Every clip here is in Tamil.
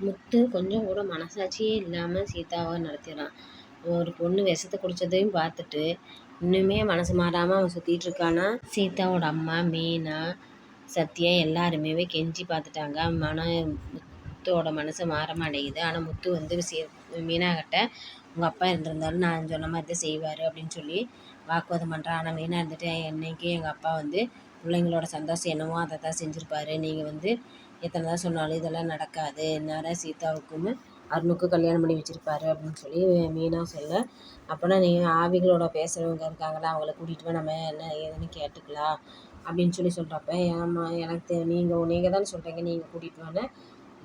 முத்து கொஞ்சம் கூட மனசாட்சியே இல்லாமல் சீதாவை நடத்திடுறான். ஒரு பொண்ணு விஷத்தை குடித்ததையும் பார்த்துட்டு இன்னுமே மனசு மாறாமல் அவன் சுற்றிட்டு இருக்கானா? சீதாவோட அம்மா மீனா சத்யா எல்லாருமே கெஞ்சி பார்த்துட்டாங்க. மன முத்தோட மனசு மாற மாட்டேங்குது ஆனால் முத்து வந்து சீ மீனாகிட்ட உங்கள் அப்பா இருந்திருந்தாலும் நான் சொன்ன மாதிரி தான் செய்வார் அப்படின்னு சொல்லி வாக்குவாதம் பண்ணுறான் ஆனால் மீனா இருந்துட்டு என்னைக்கு எங்கள் அப்பா வந்து பிள்ளைங்களோட சந்தோஷம் என்னவோ அதை தான் செஞ்சுருப்பாரு. நீங்கள் வந்து எத்தனை தான் சொன்னாலும் இதெல்லாம் நடக்காது. இந்நேரம் சீதாவுக்கும் அருணுக்கும் கல்யாணம் பண்ணி வச்சுருப்பாரு அப்படின்னு சொல்லி மீனா சொல்ல. அப்போனா நீங்கள் ஆவிகளோட பேசுகிறவங்க இருக்காங்களா? அவங்கள கூட்டிகிட்டு போய் நம்ம என்ன ஏதுன்னு கேட்டுக்கலாம் அப்படின்னு சொல்லி சொல்கிறப்ப ஏம்மா எனக்கு நீங்கள் நீங்கள் தானே சொல்கிறீங்க நீங்கள் கூட்டிகிட்டு வானே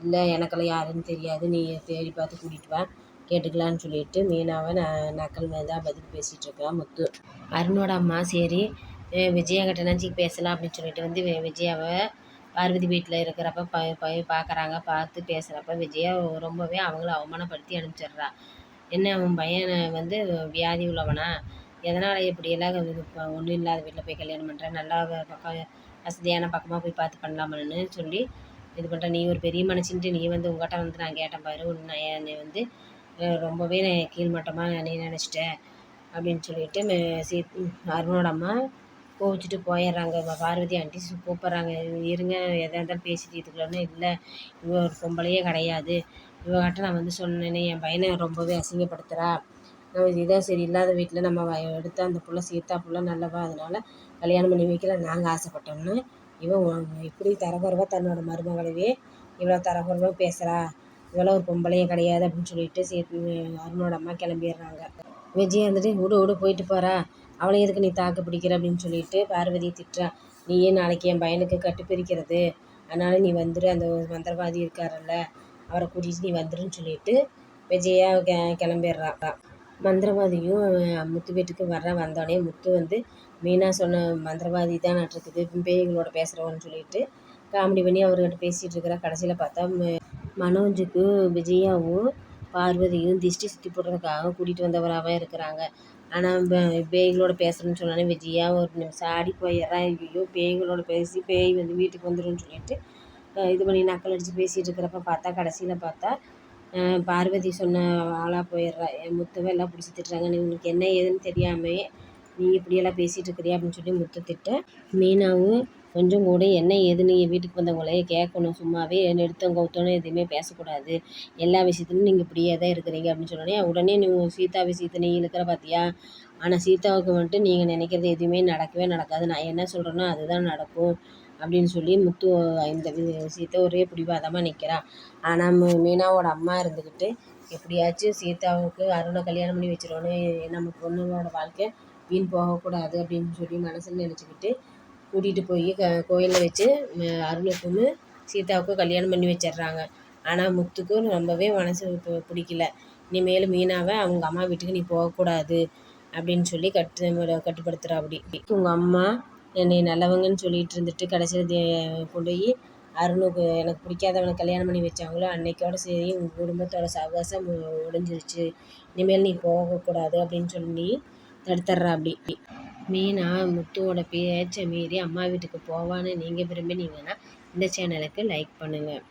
இல்லை எனக்கெல்லாம் யாருன்னு தெரியாது. நீ தேடி பார்த்து கூட்டிகிட்டு வா. கேட்டுக்கலான்னு சொல்லிட்டு மீனாவை நான் நக்கல் மேலே தான் பதில் பேசிகிட்ருக்கேன் முத்து. அருணோட அம்மா சரி விஜயா கிட்ட நினச்சி பேசலாம் அப்படின்னு சொல்லிட்டு வந்து விஜயாவை பார்வதி வீட்டில் இருக்கிறப்ப ப போய் பார்க்குறாங்க பார்த்து பேசுகிறப்ப விஜயா ரொம்பவே அவங்கள அவமானப்படுத்தி அனுப்பிச்சிடுறா. என்ன உன் பையனை வந்து வியாதி உள்ளவனா? எதனால் இப்படியெல்லாம் இப்போ ஒன்றும் இல்லாத வீட்டில் போய் கல்யாணம் பண்ணுற நல்லா பக்கம் வசதியான பக்கமாக போய் பார்த்து பண்ணலாமான்னு சொல்லி இது பண்ணுற நீ ஒரு பெரிய மனுஷன்ட்டு நீ வந்து உங்கள்கிட்ட வந்து நான் கேட்டேன் பாரு. உன்னை என்னை வந்து ரொம்பவே கீழ்மட்டமாக நீ நினச்சிட்ட அப்படின்னு சொல்லிட்டு சீ அருணோட அம்மா கோவிச்சிட்டு போயிடுறாங்க. பார்வதி ஆண்டி கூப்பிட்றாங்க. இருங்க எதாக இருந்தாலும் பேசிட்டு தீர்த்துக்கலான்னு இல்லை இவ ஒரு பொம்பளையே கிடையாது. இவகிட்ட நான் வந்து சொன்னேனே என் பையனை ரொம்பவே அசிங்கப்படுத்துகிறா நம்ம இதான் சரி இல்லாத வீட்டில் நம்ம எடுத்த அந்த புள்ள சீதா புள்ள நல்லவா? அதனால் கல்யாணம் பண்ணி வைக்கல நாங்கள் ஆசைப்பட்டோம்னு. இவன் இப்படி தரகுறவா தன்னோட மருமகளவே இவ்வளோ தரக்குறைவாக பேசுகிறா இவ்வளோ ஒரு பொம்பளையே கிடையாது அப்படின்னு சொல்லிட்டு சீ அருணோட அம்மா கிளம்பிடுறாங்க. விஜய் வந்துட்டு விடு விடு போயிட்டு போகிறா அவளை எதுக்கு நீ தாக்கு பிடிக்கிற அப்படின்னு சொல்லிட்டு பார்வதி திட்டுறா. நீயே நாளைக்கு என் பையனுக்கு கட்டு பிரிக்கிறது? அதனால் நீ வந்துடு அந்த மந்திரவாதி இருக்காரல்ல அவரை கூட்டிகிட்டு நீ வந்துருன்னு சொல்லிட்டு விஜயா கெ கிளம்பிடுறா. மந்திரவாதியும் முத்து வீட்டுக்கு வர வந்தோடனே முத்து வந்து மீனா சொன்ன மந்திரவாதி தான் நட்டுருக்குது பேய்களோட பேசுகிறவன்னு சொல்லிட்டு காமெடி பண்ணி அவர்கிட்ட பேசிகிட்டு இருக்கிற. கடைசியில் பார்த்தா மனோஜுக்கு விஜயாவும் பார்வதியும் திஷ்டி சுற்றி போடுறதுக்காக கூட்டிகிட்டு வந்தவராகவே இருக்கிறாங்க. ஆனால் பேய்களோட பேசுகிறேன்னு சொன்னோன்னே விஜயா ஒரு நிமிஷம் ஆடி போயிடுறா ஐயோ பேய்களோட பேசி பேய் வந்து வீட்டுக்கு வந்துடும்னு சொல்லிட்டு இது பண்ணி நக்கல் அடித்து பேசிகிட்டு இருக்கிறப்ப பார்த்தா கடைசியில் பார்த்தா பார்வதி சொன்ன ஆளாக போயிடுறா என் முத்துவை எல்லாம் பிடிச்சி திட்டுறாங்க. நீ உனக்கு என்ன ஏதுன்னு தெரியாமே நீ இப்படியெல்லாம் பேசிகிட்டு இருக்கிறியா? அப்படின்னு சொல்லி முத்து திட்ட மீனாவும் கொஞ்சம் கூட என்ன ஏதுன்னு என் வீட்டுக்கு வந்தவங்களே கேட்கணும். சும்மாவே எடுத்தோம் கவுத்தோன்னு எதுவுமே பேசக்கூடாது. எல்லா விஷயத்துலையும் நீங்கள் இப்படியே தான் இருக்கிறீங்க அப்படின்னு சொன்னோடனே உடனே நீ சீதா விஷயத்தை நீ இழுக்கிற பார்த்தியா ஆனால் சீதாவுக்கு வந்துட்டு நீங்கள் நினைக்கிறது எதுவுமே நடக்கவே நடக்காது. நான் என்ன சொல்கிறேனோ அதுதான் நடக்கும் அப்படின்னு சொல்லி முத்து இந்த சீதா ஒரே பிடிவாதமாக நிற்கிறான் ஆனால் மீனாவோட அம்மா இருந்துக்கிட்டு எப்படியாச்சும் சீதாவுக்கு அருணை கல்யாணம் பண்ணி வச்சிடணும் நம்ம பொண்ணுங்களோட வாழ்க்கை வீண் போகக்கூடாது அப்படின்னு சொல்லி மனசில் நினச்சிக்கிட்டு கூட்டிகிட்டு போய் க கோயிலில் வச்சு அருணுக்கும் சீதாவுக்கும் கல்யாணம் பண்ணி வச்சிடுறாங்க. ஆனால் முத்துக்கும் ரொம்பவே மனசு இப்போ பிடிக்கல. இனிமேல் மீனாவை அவங்க அம்மா வீட்டுக்கு நீ போகக்கூடாது அப்படின்னு சொல்லி கட்டு கட்டுப்படுத்துகிறா அப்படி உங்கள் அம்மா என்னை நல்லவங்கன்னு சொல்லிட்டு இருந்துட்டு கடைசியில் கொண்டு போய் அருணுக்கு எனக்கு பிடிக்காதவனை கல்யாணம் பண்ணி வச்சாங்களோ அன்னைக்கோட சரி உங்கள் குடும்பத்தோட சவகாசம் முடிஞ்சிருச்சு இனிமேல் நீ போகக்கூடாது அப்படின்னு சொல்லி தடுத்துட்றா அப்படி மீனா முத்துவோட பேச்சை மீறி அம்மா வீட்டுக்கு போவான்னு நீங்கள் விரும்பினீங்கன்னா இந்த சேனலுக்கு லைக் பண்ணுங்கள்